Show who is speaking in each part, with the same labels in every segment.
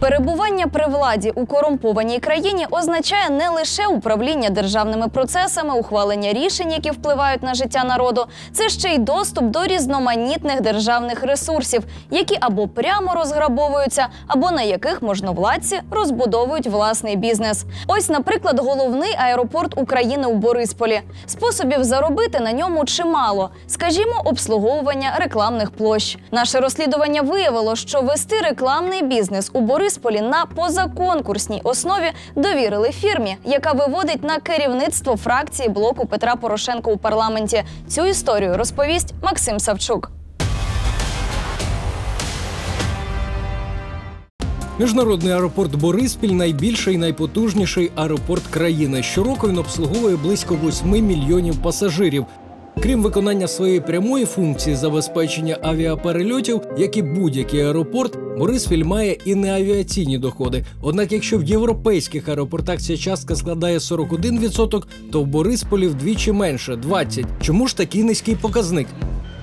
Speaker 1: Перебування при владі у корумпованій країні означає не лише управління державними процесами, ухвалення рішень, які впливають на життя народу, це ще й доступ до різноманітних державних ресурсів, які або прямо розграбовуються, або на яких можновладці розбудовують власний бізнес. Ось, наприклад, головний аеропорт України у Борисполі. Способів заробити на ньому чимало, скажімо, обслуговування рекламних площ. Наше розслідування виявило, що вести рекламний бізнес у Борисполі на позаконкурсній основі довірили фірмі, яка виводить на керівництво фракції блоку Петра Порошенка у парламенті. Цю історію розповість Максим Савчук.
Speaker 2: Міжнародний аеропорт Бориспіль найбільший і найпотужніший аеропорт країни. Щороку він обслуговує близько 8 мільйонів пасажирів. Крім виконання своєї прямої функції забезпечення авіаперельотів, як і будь-який аеропорт, Борисфіль має і не авіаційні доходи. Однак, якщо в європейських аеропортах ця частка складає 41%, то в Борисполі вдвічі менше 20%. Чому ж такий низький показник?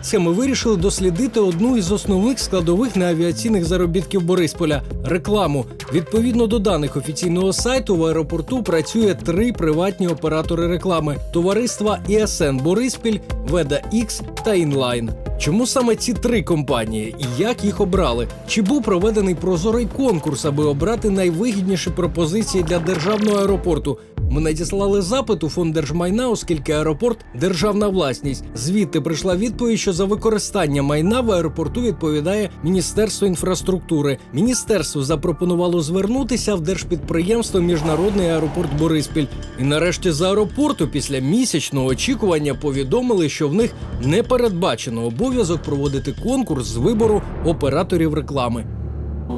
Speaker 2: Схеми вирішили дослідити одну із основних складових неавіаційних заробітків Борисполя рекламу. Відповідно до даних офіційного сайту, в аеропорту працює три приватні оператори реклами: товариства ІСН Бориспіль, Веда Ікс та Інлайн. Чому саме ці три компанії і як їх обрали? Чи був проведений прозорий конкурс, аби обрати найвигідніші пропозиції для державного аеропорту? Ми надіслали запит у фонд держмайна, оскільки аеропорт державна власність. Звідти прийшла відповідь, що за використання майна в аеропорту відповідає Міністерство інфраструктури. Міністерство запропонувало звернутися в держпідприємство Міжнародний аеропорт Бориспіль. І нарешті з аеропорту після місячного очікування повідомили, що в них не передбачено обов'язок проводити конкурс з вибору операторів реклами.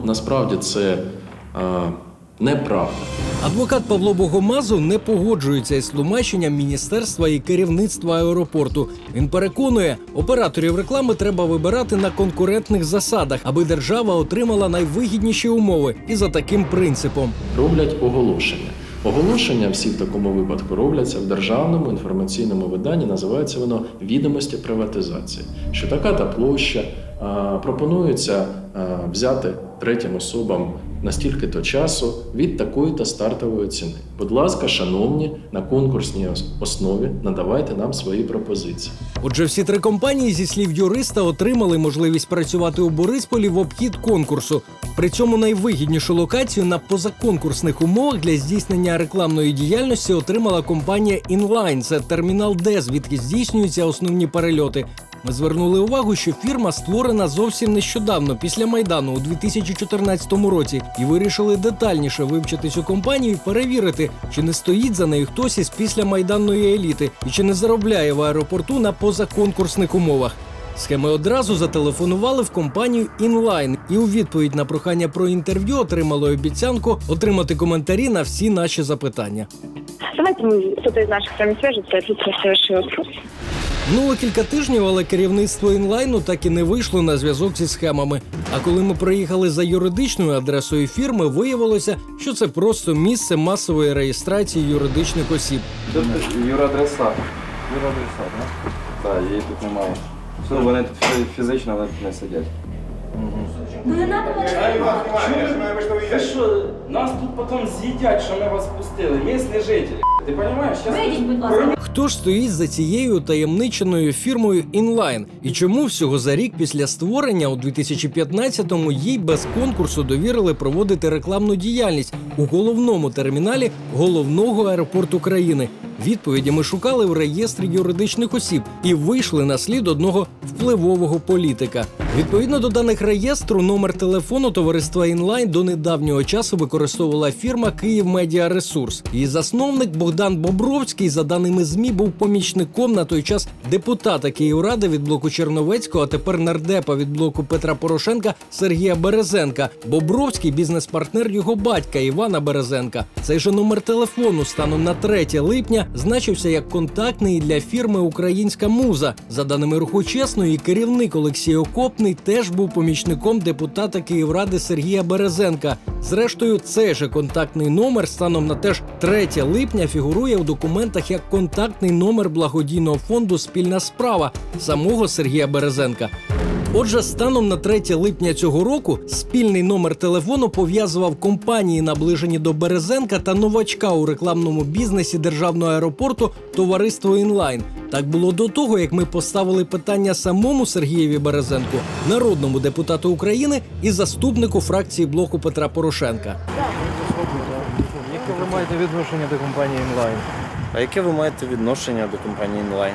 Speaker 3: Насправді це е, неправда.
Speaker 2: Адвокат Павло Богомазов не погоджується із тлумаченням міністерства і керівництва аеропорту. Він переконує, операторів реклами треба вибирати на конкурентних засадах, аби держава отримала найвигідніші умови і за таким принципом.
Speaker 3: Роблять оголошення. Оголошення всі в такому випадку робляться в державному інформаційному виданні. Називається воно відомості приватизації. Що така та площа а, пропонується а, взяти третім особам настільки то часу від такої та стартової ціни. Будь ласка, шановні, на конкурсній основі надавайте нам свої пропозиції.
Speaker 2: Отже, всі три компанії, зі слів юриста, отримали можливість працювати у Борисполі в обхід конкурсу. При цьому найвигіднішу локацію на позаконкурсних умовах для здійснення рекламної діяльності отримала компанія Inline. Це термінал Д, звідки здійснюються основні перельоти. Ми звернули увагу, що фірма створена зовсім нещодавно, після майдану у 2014 році, і вирішили детальніше вивчити цю компанію і перевірити, чи не стоїть за нею хтось із після майданної еліти, і чи не заробляє в аеропорту на позаконкурсних умовах. Схеми одразу зателефонували в компанію Inline і у відповідь на прохання про інтерв'ю отримали обіцянку отримати коментарі на всі наші запитання.
Speaker 4: Давайте мы- кто-то наших с вами свяжется, и тут вопрос.
Speaker 2: Минуло кілька тижнів, але керівництво інлайну так і не вийшло на зв'язок зі схемами. А коли ми приїхали за юридичною адресою фірми, виявилося, що це просто місце масової реєстрації юридичних осіб.
Speaker 5: Юрадреса. Юрадреса, так? Так, її тут немає. Ну, вони тут фі- фізично вони тут не сидять.
Speaker 6: Ви що, нас тут потім з'їдять, що ми вас пустили. Місні жителі. Ти розумієш? Щас...
Speaker 2: Хто ж стоїть за цією таємниченою фірмою Inline? І чому всього за рік після створення у 2015-му їй без конкурсу довірили проводити рекламну діяльність у головному терміналі головного аеропорту країни? Відповіді ми шукали в реєстрі юридичних осіб і вийшли на слід одного впливового політика. Відповідно до даних реєстру, номер телефону товариства Інлайн до недавнього часу використовувала фірма Київ Медіа Ресурс. Її засновник Богдан Бобровський, за даними змі, був помічником на той час депутата Київради від блоку Черновецького, а тепер нардепа від блоку Петра Порошенка Сергія Березенка. Бобровський бізнес-партнер його батька Івана Березенка. Цей же номер телефону станом на 3 липня значився як контактний для фірми Українська муза. За даними руху чесно, і керівник Олексій Окопний спільний теж був помічником депутата Київради Сергія Березенка. Зрештою, цей же контактний номер станом на теж 3 липня фігурує у документах як контактний номер благодійного фонду Спільна справа самого Сергія Березенка. Отже, станом на 3 липня цього року спільний номер телефону пов'язував компанії, наближені до Березенка та новачка у рекламному бізнесі державного аеропорту товариство інлайн. Так було до того, як ми поставили питання самому Сергієві Березенку, народному депутату України і заступнику фракції блоку Петра Порошенка.
Speaker 7: Яке ви маєте відношення до компанії інлайн?
Speaker 8: А яке ви маєте відношення до компанії інлайн?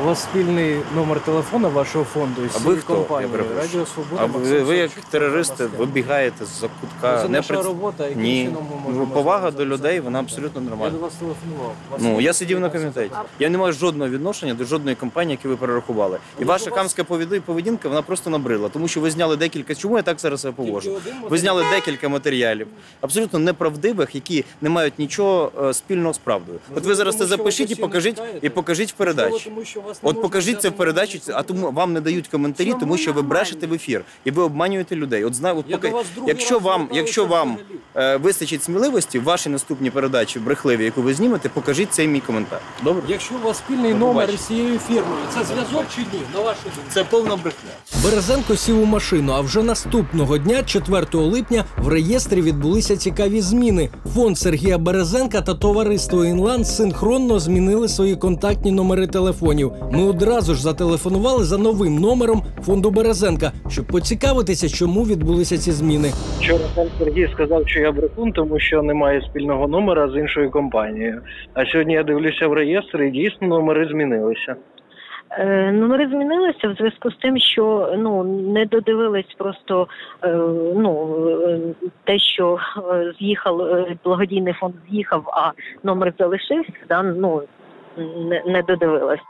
Speaker 7: У вас спільний номер телефону вашого фонду
Speaker 8: А
Speaker 7: із
Speaker 8: ви
Speaker 7: цією
Speaker 8: хто? Я
Speaker 7: компанією
Speaker 8: перепрошую.
Speaker 7: Радіо Свобода.
Speaker 8: А
Speaker 7: Максим
Speaker 8: ви, ви як
Speaker 7: Савчук,
Speaker 8: терористи вибігаєте з-за кутка.
Speaker 7: Це
Speaker 8: не
Speaker 7: наша робота, яким
Speaker 8: Ні.
Speaker 7: чином ми
Speaker 8: Ну, Повага до людей, вона абсолютно
Speaker 7: Я
Speaker 8: нормальна.
Speaker 7: до вас телефонував. Вас
Speaker 8: Ну, я сидів на комітеті. Я не маю жодного відношення до жодної компанії, яку ви перерахували. І ваша хамська повіди- поведінка, вона просто набрила, тому що ви зняли декілька. Чому я так зараз себе поводжу? Ви зняли декілька матеріалів, абсолютно неправдивих, які не мають нічого е, спільного з правдою. От ви зараз це
Speaker 7: тому що ви
Speaker 8: запишіть і
Speaker 7: постійно
Speaker 8: покажіть,
Speaker 7: читаєте?
Speaker 8: і покажіть в передачі.
Speaker 7: Тому що вас не
Speaker 8: От покажіть це в передачі, а тому вам не дають коментарі, тому що ви брешете в ефір і ви обманюєте людей. От знаю, от поки якщо вам, якщо вам е, вистачить сміливості в вашій наступній передачі брехливі, яку ви знімете, покажіть цей мій коментар. Добре?
Speaker 7: Якщо у вас спільний номер із цією фірмою, це зв'язок чи ні? На вашу думку?
Speaker 8: Це повна брехня.
Speaker 2: Березенко сів у машину, а вже наступного дня, 4 липня, в реєстрі відбулися цікаві зміни. Фонд Сергія Березенка та товариство Інланд синхронно змінили свої контактні номери телефонів. Ми одразу ж зателефонували за новим номером фонду Березенка, щоб поцікавитися, чому відбулися ці зміни.
Speaker 9: Вчора пан Сергій сказав, що я брехун, тому що немає спільного номера з іншою компанією. А сьогодні я дивлюся в реєстр, і дійсно номери змінилися.
Speaker 10: Е, Номери змінилися в зв'язку з тим, що ну не додивились просто е, ну е, те, що е, з'їхав благодійний фонд з'їхав, а номер залишився. Да, ну не, не додивилась.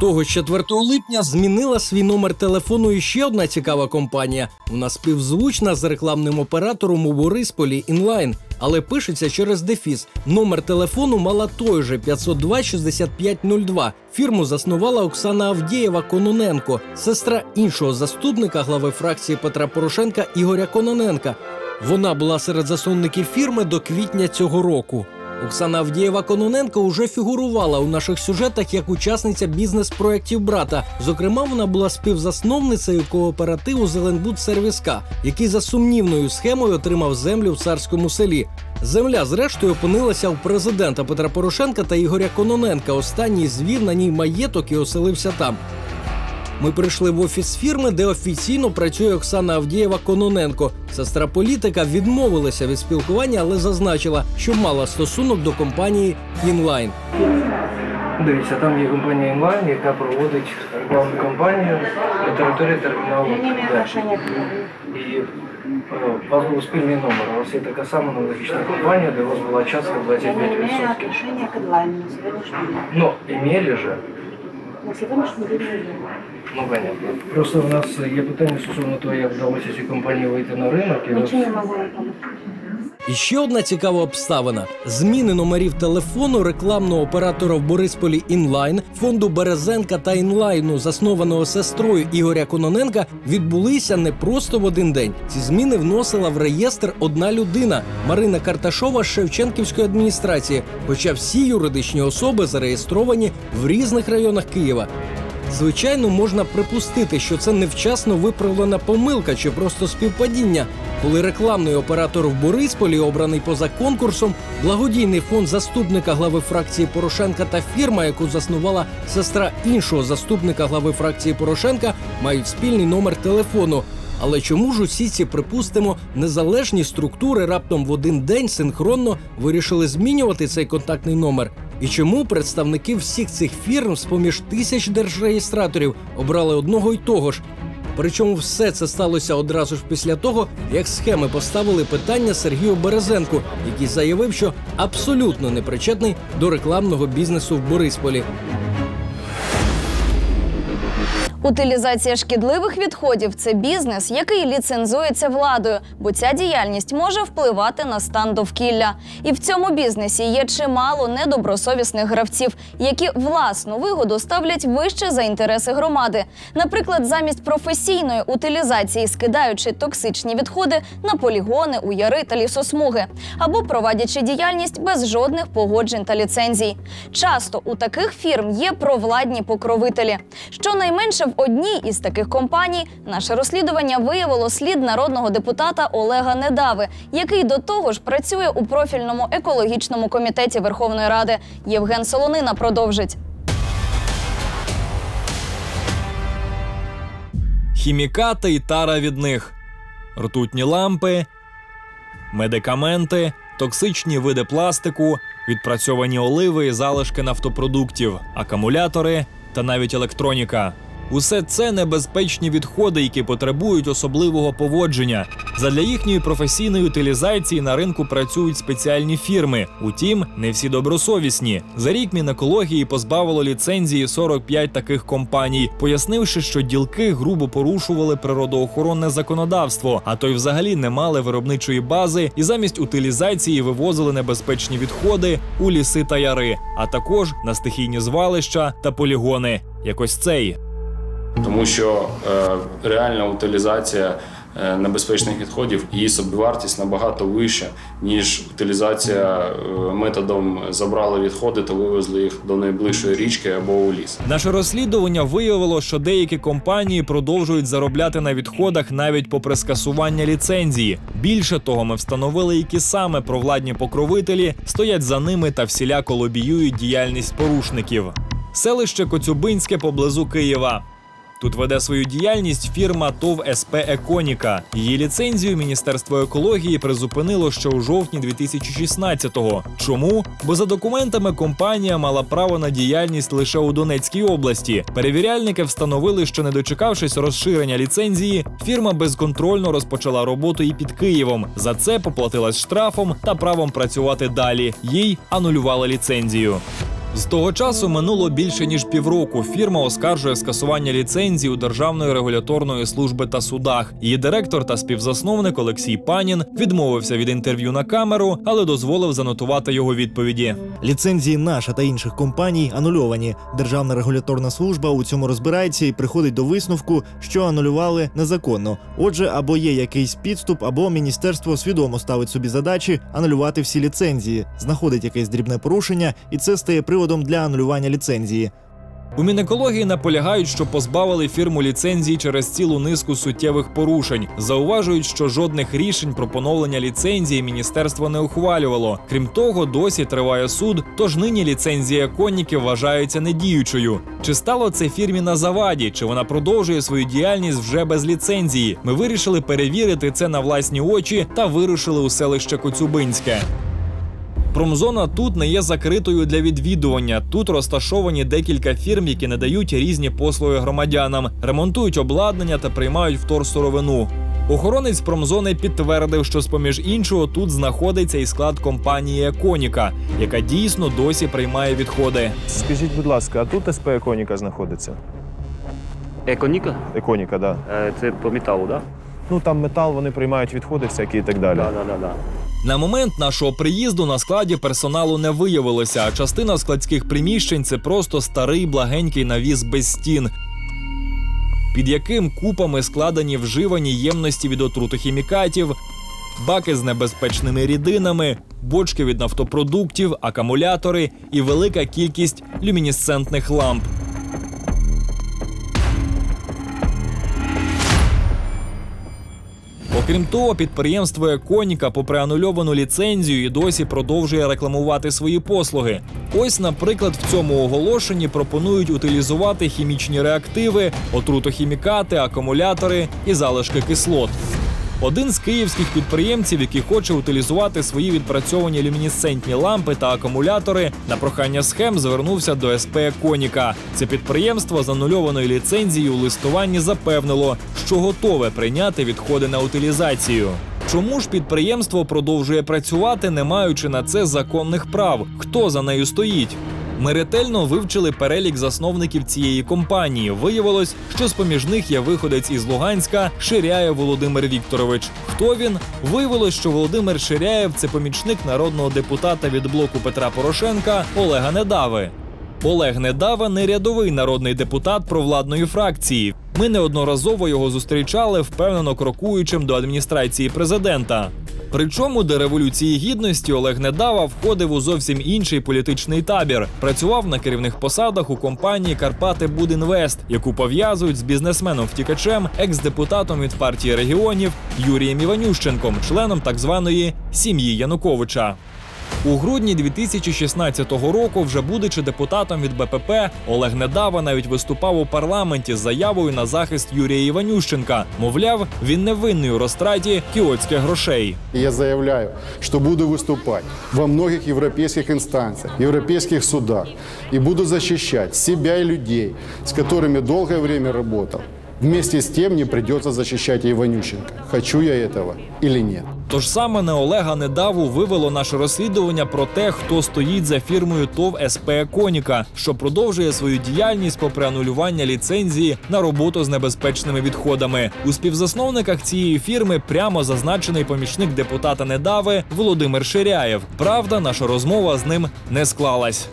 Speaker 2: Того ж 4 липня змінила свій номер телефону і ще одна цікава компанія. Вона співзвучна з рекламним оператором у Борисполі інлайн, але пишеться через дефіс. Номер телефону мала той же 502 6502. Фірму заснувала Оксана Авдієва Кононенко, сестра іншого заступника глави фракції Петра Порошенка Ігоря Кононенка. Вона була серед засновників фірми до квітня цього року. Оксана Авдієва Кононенко уже фігурувала у наших сюжетах як учасниця бізнес-проєктів брата. Зокрема, вона була співзасновницею кооперативу Зеленбуд Сервіска, який за сумнівною схемою отримав землю в царському селі. Земля, зрештою, опинилася у президента Петра Порошенка та Ігоря Кононенка. Останній звів на ній маєток і оселився там. Ми прийшли в офіс фірми, де офіційно працює Оксана Авдієва Кононенко. Сестра політика відмовилася від спілкування, але зазначила, що мала стосунок до компанії Інлайн.
Speaker 7: Дивіться, там є компанія інлайн, яка проводить рекламну кампанію на території терміналу. І е, у вас був спільний номер. У вас є така сама аналогічна компанія, де у вас була частка 25%.
Speaker 11: отношения к онлайну на сегодняшний день.
Speaker 7: Ну, имели же.
Speaker 11: На сьогоднішній день не.
Speaker 7: Ну, понятно. Просто у нас є питання стосовно того, як вдалося цій компанії вийти на ринок. І
Speaker 11: Ничего не могу помочь.
Speaker 2: І ще одна цікава обставина: зміни номерів телефону рекламного оператора в Борисполі інлайн, фонду Березенка та інлайну, заснованого сестрою Ігоря Кононенка, відбулися не просто в один день. Ці зміни вносила в реєстр одна людина Марина Карташова з Шевченківської адміністрації. Хоча всі юридичні особи зареєстровані в різних районах Києва. Звичайно, можна припустити, що це невчасно виправлена помилка чи просто співпадіння. Коли рекламний оператор в Борисполі обраний поза конкурсом, благодійний фонд заступника глави фракції Порошенка та фірма, яку заснувала сестра іншого заступника глави фракції Порошенка, мають спільний номер телефону. Але чому ж усі ці, припустимо, незалежні структури раптом в один день синхронно вирішили змінювати цей контактний номер? І чому представники всіх цих фірм з поміж тисяч держреєстраторів обрали одного й того ж? Причому все це сталося одразу ж після того, як схеми поставили питання Сергію Березенку, який заявив, що абсолютно не причетний до рекламного бізнесу в Борисполі.
Speaker 1: Утилізація шкідливих відходів це бізнес, який ліцензується владою, бо ця діяльність може впливати на стан довкілля. І в цьому бізнесі є чимало недобросовісних гравців, які власну вигоду ставлять вище за інтереси громади. Наприклад, замість професійної утилізації, скидаючи токсичні відходи на полігони, у яри та лісосмуги, або проводячи діяльність без жодних погоджень та ліцензій. Часто у таких фірм є провладні покровителі. Щонайменше в одній із таких компаній наше розслідування виявило слід народного депутата Олега Недави, який до того ж працює у профільному екологічному комітеті Верховної Ради. Євген Солонина продовжить.
Speaker 12: хімікати і тара від них, ртутні лампи, медикаменти, токсичні види пластику, відпрацьовані оливи і залишки нафтопродуктів, акумулятори та навіть електроніка. Усе це небезпечні відходи, які потребують особливого поводження. Задля їхньої професійної утилізації на ринку працюють спеціальні фірми. Утім, не всі добросовісні. За рік Мінекології позбавило ліцензії 45 таких компаній, пояснивши, що ділки грубо порушували природоохоронне законодавство, а то й взагалі не мали виробничої бази і замість утилізації вивозили небезпечні відходи у ліси та яри, а також на стихійні звалища та полігони. Якось цей.
Speaker 13: Тому що е, реальна утилізація е, небезпечних відходів її собівартість набагато вища, ніж утилізація е, методом забрали відходи та вивезли їх до найближчої річки або у ліс.
Speaker 12: Наше розслідування виявило, що деякі компанії продовжують заробляти на відходах навіть попри скасування ліцензії. Більше того, ми встановили, які саме провладні покровителі стоять за ними та всіляко лобіюють діяльність порушників. Селище Коцюбинське поблизу Києва. Тут веде свою діяльність фірма ТОВ СП Еконіка. Її ліцензію Міністерство екології призупинило ще у жовтні 2016-го. Чому? Бо за документами компанія мала право на діяльність лише у Донецькій області. Перевіряльники встановили, що не дочекавшись розширення ліцензії, фірма безконтрольно розпочала роботу і під Києвом. За це поплатилась штрафом та правом працювати далі. Їй анулювали ліцензію. З того часу минуло більше ніж півроку. Фірма оскаржує скасування ліцензії у Державної регуляторної служби та судах. Її директор та співзасновник Олексій Панін відмовився від інтерв'ю на камеру, але дозволив занотувати його відповіді.
Speaker 14: Ліцензії наша та інших компаній анульовані. Державна регуляторна служба у цьому розбирається і приходить до висновку, що анулювали незаконно. Отже, або є якийсь підступ, або міністерство свідомо ставить собі задачі анулювати всі ліцензії, знаходить якесь дрібне порушення, і це стає приводом для анулювання ліцензії.
Speaker 12: У Мінекології наполягають, що позбавили фірму ліцензії через цілу низку суттєвих порушень. Зауважують, що жодних рішень про поновлення ліцензії міністерство не ухвалювало. Крім того, досі триває суд, тож нині ліцензія конніків вважається недіючою. Чи стало це фірмі на заваді, чи вона продовжує свою діяльність вже без ліцензії? Ми вирішили перевірити це на власні очі та вирушили у селище Коцюбинське. Промзона тут не є закритою для відвідування. Тут розташовані декілька фірм, які надають різні послуги громадянам, ремонтують обладнання та приймають вторсировину. Охоронець промзони підтвердив, що з-поміж іншого тут знаходиться і склад компанії Еконіка, яка дійсно досі приймає відходи.
Speaker 15: Скажіть, будь ласка, а тут СП Еконіка знаходиться?
Speaker 16: Еконіка?
Speaker 15: Еконіка, так.
Speaker 16: Е, Це по металу, так? Да?
Speaker 15: Ну там метал, вони приймають відходи всякі і так далі.
Speaker 16: Да, да, да, да.
Speaker 12: На момент нашого приїзду на складі персоналу не виявилося, а частина складських приміщень це просто старий благенький навіс без стін, під яким купами складені вживані ємності від отрутохімікатів, баки з небезпечними рідинами, бочки від нафтопродуктів, акумулятори і велика кількість люмінесцентних ламп. Окрім того, підприємство Еконіка, попри анульовану ліцензію, і досі продовжує рекламувати свої послуги. Ось, наприклад, в цьому оголошенні пропонують утилізувати хімічні реактиви, отрутохімікати, акумулятори і залишки кислот. Один з київських підприємців, який хоче утилізувати свої відпрацьовані люмінесцентні лампи та акумулятори, на прохання схем звернувся до СП Коніка. Це підприємство з анульованою ліцензією у листуванні запевнило, що готове прийняти відходи на утилізацію. Чому ж підприємство продовжує працювати, не маючи на це законних прав? Хто за нею стоїть? Ми ретельно вивчили перелік засновників цієї компанії. Виявилось, що з поміж них є виходець із Луганська Ширяєв Володимир Вікторович. Хто він? Виявилось, що Володимир Ширяєв це помічник народного депутата від блоку Петра Порошенка Олега Недави. Олег Недава не рядовий народний депутат провладної фракції. Ми неодноразово його зустрічали, впевнено крокуючим до адміністрації президента. Причому до революції гідності Олег Недава входив у зовсім інший політичний табір. Працював на керівних посадах у компанії Карпати Будінвест, яку пов'язують з бізнесменом-втікачем, екс-депутатом від партії регіонів Юрієм Іванющенком, членом так званої сім'ї Януковича. У грудні 2016 року, вже будучи депутатом від БПП, Олег Недава навіть виступав у парламенті з заявою на захист Юрія Іванющенка. Мовляв, він не винний у розтраті кіотських грошей.
Speaker 17: Я заявляю, что буду выступать во многих европейских инстанциях, европейских судах и буду защищать себя и людей, с которыми долгое время работал. Вместе с тем мне придется защищать и Иванющенко. Хочу я этого или нет.
Speaker 12: Тож саме на Олега Недаву вивело наше розслідування про те, хто стоїть за фірмою ТОВ СП Коніка, що продовжує свою діяльність попри анулювання ліцензії на роботу з небезпечними відходами. У співзасновниках цієї фірми прямо зазначений помічник депутата Недави Володимир Ширяєв. Правда, наша розмова з ним не склалась.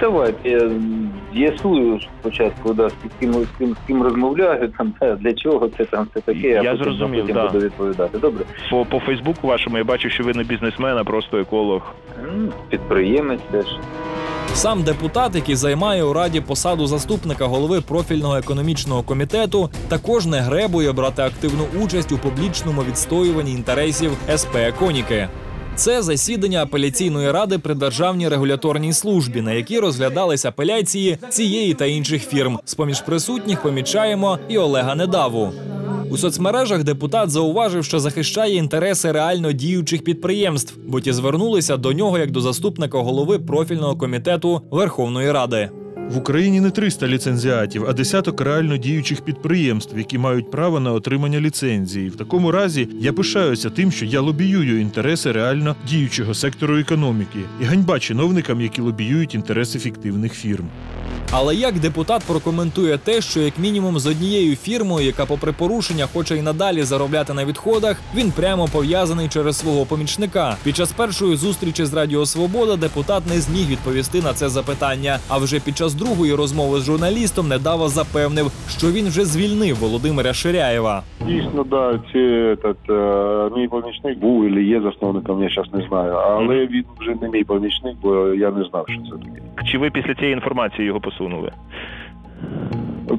Speaker 18: Давайте я з'ясую спочатку, да, з ким, з ким, з ким розмовляю, там, да, для чого це там все таке,
Speaker 15: Я
Speaker 18: а потім,
Speaker 15: зрозумів,
Speaker 18: потім
Speaker 15: да.
Speaker 18: буду відповідати. Добре.
Speaker 15: По, по Фейсбуку вашому я бачу, що ви не бізнесмен, а просто еколог.
Speaker 18: М, Підприємець теж.
Speaker 12: Сам депутат, який займає у раді посаду заступника голови профільного економічного комітету, також не гребує брати активну участь у публічному відстоюванні інтересів СП Коніки. Це засідання апеляційної ради при державній регуляторній службі, на якій розглядались апеляції цієї та інших фірм. З поміж присутніх помічаємо і Олега Недаву. У соцмережах депутат зауважив, що захищає інтереси реально діючих підприємств, бо ті звернулися до нього як до заступника голови профільного комітету Верховної Ради.
Speaker 19: В Україні не 300 ліцензіатів, а десяток реально діючих підприємств, які мають право на отримання ліцензії. В такому разі я пишаюся тим, що я лобіюю інтереси реально діючого сектору економіки, і ганьба чиновникам, які лобіюють інтереси фіктивних фірм.
Speaker 12: Але як депутат прокоментує те, що як мінімум з однією фірмою, яка попри порушення хоче й надалі заробляти на відходах, він прямо пов'язаний через свого помічника. Під час першої зустрічі з Радіо Свобода депутат не зміг відповісти на це запитання. А вже під час другої розмови з журналістом Недава запевнив, що він вже звільнив Володимира Ширяєва.
Speaker 20: Дійсно, да, ці, этот, е, мій помічник був і є засновником, я зараз не знаю. Але він вже не мій помічник, бо я не знав, що це таке.
Speaker 15: Чи ви після цієї інформації його посунули?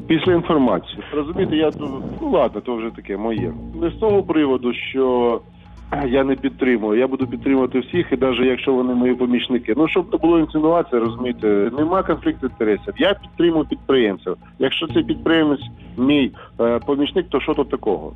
Speaker 20: Після інформації. Розумієте, я тут- ну ладно, то вже таке моє. Не з того приводу, що я не підтримую. Я буду підтримувати всіх, і навіть якщо вони мої помічники. Ну щоб не було інсинуації, розумієте, нема конфлікту інтересів. Я підтримую підприємців. Якщо цей підприємець мій е, помічник, то що тут такого?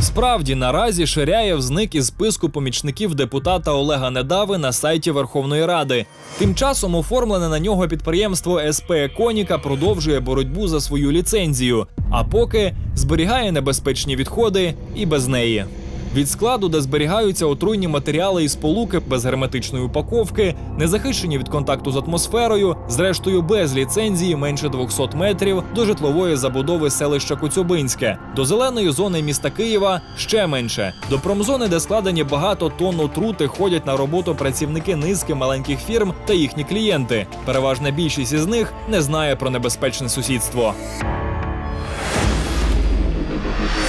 Speaker 12: Справді, наразі Ширяєв зник із списку помічників депутата Олега Недави на сайті Верховної Ради. Тим часом оформлене на нього підприємство СП Коніка продовжує боротьбу за свою ліцензію, а поки зберігає небезпечні відходи і без неї. Від складу, де зберігаються отруйні матеріали і сполуки без герметичної упаковки, не захищені від контакту з атмосферою, зрештою без ліцензії менше 200 метрів до житлової забудови селища Коцюбинське, до зеленої зони міста Києва ще менше. До промзони, де складені багато тонн отрути, ходять на роботу працівники низки маленьких фірм та їхні клієнти. Переважна більшість із них не знає про небезпечне сусідство.